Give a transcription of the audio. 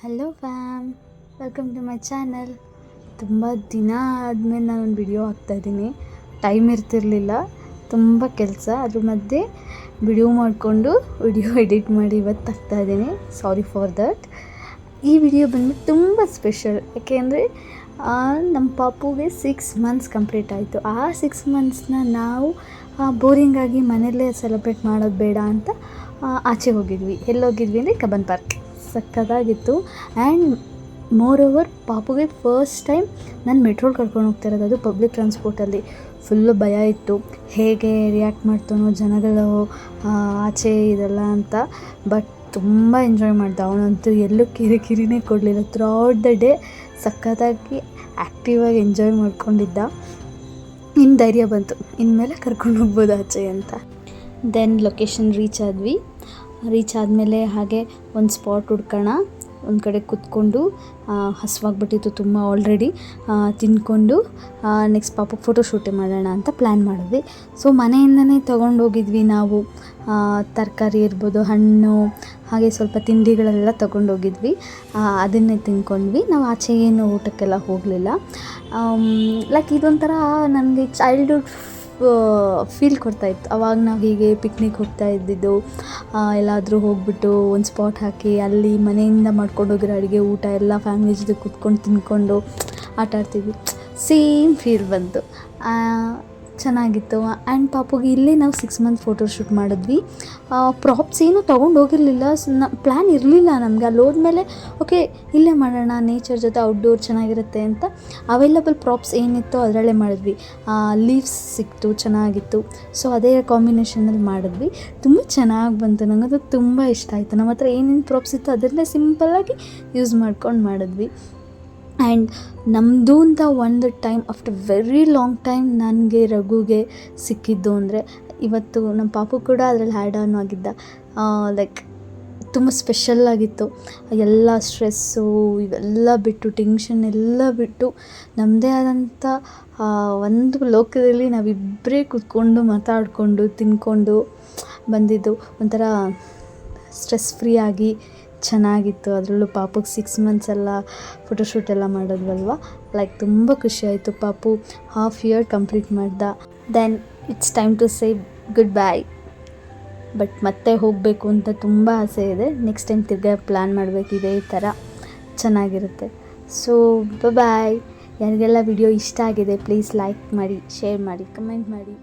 Hello fam welcome to my channel ತುಂಬ ದಿನ ಆದಮೇಲೆ ನಾನೊಂದು ವಿಡಿಯೋ ಹಾಕ್ತಾಯಿದ್ದೀನಿ ಟೈಮ್ ಇರ್ತಿರಲಿಲ್ಲ. ತುಂಬ ಕೆಲಸ. ಅದ್ರ ಮಧ್ಯೆ ವಿಡಿಯೋ ಮಾಡಿಕೊಂಡು ವಿಡಿಯೋ ಎಡಿಟ್ ಮಾಡಿ ಇವತ್ತು ಹಾಕ್ತಾಯಿದ್ದೀನಿ ಸಾರಿ ಫಾರ್ ದಟ್ ಈ ವಿಡಿಯೋ ಬಂದ್ಬಿಟ್ಟು ತುಂಬ ಸ್ಪೆಷಲ್ ಯಾಕೆಂದರೆ ನಮ್ಮ ಪಾಪುಗೆ ಸಿಕ್ಸ್ ಮಂತ್ಸ್ ಕಂಪ್ಲೀಟ್ ಆಯಿತು. ಆ ಸಿಕ್ಸ್ ಮಂತ್ಸ್ನ ನಾವು ಬೋರಿಂಗಾಗಿ ಮನೆಯಲ್ಲೇ ಸೆಲೆಬ್ರೇಟ್ ಮಾಡೋದು ಬೇಡ ಅಂತ ಆಚೆ ಹೋಗಿದ್ವಿ. ಎಲ್ಲೋಗಿದ್ವಿ ಅಂದರೆ ಕಬ್ಬನ್ ಪಾರ್ಕ್ ಸಕ್ಕತ್ತಾಗಿತ್ತು ಆ್ಯಂಡ್ ಮೋರ್ ಓವರ್ ಪಾಪುಗೆ ಫಸ್ಟ್ ಟೈಮ್ ನಾನು ಮೆಟ್ರೋಲ್ ಕರ್ಕೊಂಡು ಹೋಗ್ತಾ ಇರೋದು, ಅದು ಪಬ್ಲಿಕ್ ಟ್ರಾನ್ಸ್ಪೋರ್ಟಲ್ಲಿ ಫುಲ್ಲು ಭಯ ಇತ್ತು. ಹೇಗೆ ರಿಯಾಕ್ಟ್ ಮಾಡ್ತಾನೋ ಜನಗಳು ಆಚೆ ಇದೆಲ್ಲ ಅಂತ. ಬಟ್ ತುಂಬ ಎಂಜಾಯ್ ಮಾಡ್ದ. ಅವನಂತೂ ಎಲ್ಲೂ ಕಿರಿಕಿರಿನೇ ಕೊಡಲಿಲ್ಲ. ಥ್ರೂಔಟ್ ದ ಡೇ ಸಖತ್ತಾಗಿ ಆ್ಯಕ್ಟಿವಾಗಿ ಎಂಜಾಯ್ ಮಾಡ್ಕೊಂಡಿದ್ದ. ಇನ್ನು ಧೈರ್ಯ ಬಂತು. ಇನ್ಮೇಲೆ ಕರ್ಕೊಂಡು ಹೋಗ್ಬೋದು ಆಚೆ ಅಂತ. ದೆನ್ ಲೊಕೇಶನ್ ರೀಚ್ ಆದ್ವಿ. ರೀಚ್ ಆದಮೇಲೆ ಹಾಗೆ ಒಂದು ಸ್ಪಾಟ್ ಹುಡ್ಕೋಣ. ಒಂದು ಕಡೆ ಕೂತ್ಕೊಂಡು ಹಸುವಾಗ್ಬಿಟ್ಟಿತ್ತು ತುಂಬ ಆಲ್ರೆಡಿ ತಿಂದ್ಕೊಂಡು ನೆಕ್ಸ್ಟ್ ಪಾಪಕ್ಕೆ ಫೋಟೋಶೂಟೇ ಮಾಡೋಣ ಅಂತ ಪ್ಲ್ಯಾನ್ ಮಾಡಿದ್ವಿ. ಸೊ ಮನೆಯಿಂದನೇ ತೊಗೊಂಡೋಗಿದ್ವಿ ನಾವು. ತರಕಾರಿ ಇರ್ಬೋದು, ಹಣ್ಣು, ಹಾಗೆ ಸ್ವಲ್ಪ ತಿಂಡಿಗಳೆಲ್ಲ ತೊಗೊಂಡೋಗಿದ್ವಿ. ಅದನ್ನೇ ತಿನ್ಕೊಂಡ್ವಿ. ನಾವು ಆಚೆ ಏನು ಊಟಕ್ಕೆಲ್ಲ ಹೋಗಲಿಲ್ಲ. ಲೈಕ್ ಇದೊಂಥರ ನನಗೆ ಚೈಲ್ಡ್ಹುಡ್ ಫೀಲ್ ಕೊಡ್ತಾಯಿತ್ತು ಅವಾಗ ನಾವು ಹೀಗೆ ಪಿಕ್ನಿಕ್ ಹೋಗ್ತಾ ಇದ್ದಿದ್ದು ಎಲ್ಲಾದರೂ ಹೋಗ್ಬಿಟ್ಟು ಒಂದು ಸ್ಪಾಟ್ ಹಾಕಿ, ಅಲ್ಲಿ ಮನೆಯಿಂದ ಮಾಡ್ಕೊಂಡು ಹೋಗಿರೋ ಅಡುಗೆ, ಊಟ ಎಲ್ಲ ಫ್ಯಾಮಿಲಿ ಜೊತೆ ಕೂತ್ಕೊಂಡು ತಿನ್ಕೊಂಡು ಆಟ ಆಡ್ತಿದ್ವಿ ಸೇಮ್ ಫೀಲ್ ಬಂತು ಚೆನ್ನಾಗಿತ್ತು. ಆ್ಯಂಡ್ ಪಾಪುಗೆ ಇಲ್ಲೇ ನಾವು ಸಿಕ್ಸ್ ಮಂತ್ ಫೋಟೋ ಶೂಟ್ ಮಾಡಿದ್ವಿ. ಪ್ರಾಪ್ಸ್ ಏನೂ ತೊಗೊಂಡು ಹೋಗಿರಲಿಲ್ಲ. ಪ್ಲ್ಯಾನ್ ಇರಲಿಲ್ಲ ನಮಗೆ. ಅಲ್ಲಿ ಹೋದ್ಮೇಲೆ ಓಕೆ ಇಲ್ಲೇ ಮಾಡೋಣ. ನೇಚರ್ ಜೊತೆ ಔಟ್ಡೋರ್ ಚೆನ್ನಾಗಿರುತ್ತೆ ಅಂತ. ಅವೈಲಬಲ್ ಪ್ರಾಪ್ಸ್ ಏನಿತ್ತೋ ಅದರಲ್ಲೇ ಮಾಡಿದ್ವಿ. ಲೀವ್ಸ್ ಸಿಕ್ತು, ಚೆನ್ನಾಗಿತ್ತು. ಸೊ ಅದೇ ಕಾಂಬಿನೇಷನಲ್ಲಿ ಮಾಡಿದ್ವಿ. ತುಂಬ ಚೆನ್ನಾಗಿ ಬಂತು. ನನಗದು ತುಂಬ ಇಷ್ಟ ಆಯಿತು. ನಮ್ಮ ಹತ್ರ ಏನೇನು ಪ್ರಾಪ್ಸ್ ಇತ್ತು ಅದನ್ನೇ ಸಿಂಪಲ್ಲಾಗಿ ಯೂಸ್ ಮಾಡ್ಕೊಂಡು ಮಾಡಿದ್ವಿ. ಆ್ಯಂಡ್ ನಮ್ಮದು ಅಂತ ಒಂದು time after very long time ನನಗೆ ರಘುಗೆ ಸಿಕ್ಕಿದ್ದು ಅಂದರೆ, ಇವತ್ತು ನಮ್ಮ ಪಾಪು ಕೂಡ ಅದರಲ್ಲಿ ಹ್ಯಾಡ್ ಆನ್ ಆಗಿದ್ದ. ಲೈಕ್ ತುಂಬ ಸ್ಪೆಷಲ್ ಆಗಿತ್ತು. ಎಲ್ಲ ಸ್ಟ್ರೆಸ್ಸು ಇವೆಲ್ಲ ಬಿಟ್ಟು ಟೆನ್ಷನ್ ಎಲ್ಲ ಬಿಟ್ಟು ನಮ್ಮದೇ ಆದಂಥ ಒಂದು ಲೋಕದಲ್ಲಿ ನಾವಿಬ್ಬರೇ ಕೂತ್ಕೊಂಡು ಮಾತಾಡಿಕೊಂಡು, ತಿನ್ಕೊಂಡು ಬಂದಿದ್ದು ಒಂಥರ ಸ್ಟ್ರೆಸ್ ಫ್ರೀ ಆಗಿ ಚೆನ್ನಾಗಿತ್ತು. ಅದರಲ್ಲೂ ಪಾಪುಗೆ ಸಿಕ್ಸ್ ಮಂತ್ಸ್ ಎಲ್ಲ ಫೋಟೋಶೂಟ್ ಎಲ್ಲ ಮಾಡಿದ್ವಲ್ವ? ಲೈಕ್ ತುಂಬ ಖುಷಿ ಆಯಿತು ಪಾಪು. ಹಾಫ್ ಇಯರ್ ಕಂಪ್ಲೀಟ್ ಮಾಡ್ದ. Then it's time to say goodbye but ಮತ್ತೆ ಹೋಗಬೇಕು ಅಂತ ತುಂಬ ಆಸೆ ಇದೆ. ನೆಕ್ಸ್ಟ್ ಟೈಮ್ ತಿರ್ಗಾ ಪ್ಲ್ಯಾನ್ ಮಾಡಬೇಕು ಇದೇ ಥರ ಚೆನ್ನಾಗಿರುತ್ತೆ. ಸೊ ಬಾಯ್ ಯಾರಿಗೆಲ್ಲ ವಿಡಿಯೋ ಇಷ್ಟ ಆಗಿದೆ ಪ್ಲೀಸ್ ಲೈಕ್ ಮಾಡಿ ಶೇರ್ ಮಾಡಿ ಕಮೆಂಟ್ ಮಾಡಿ.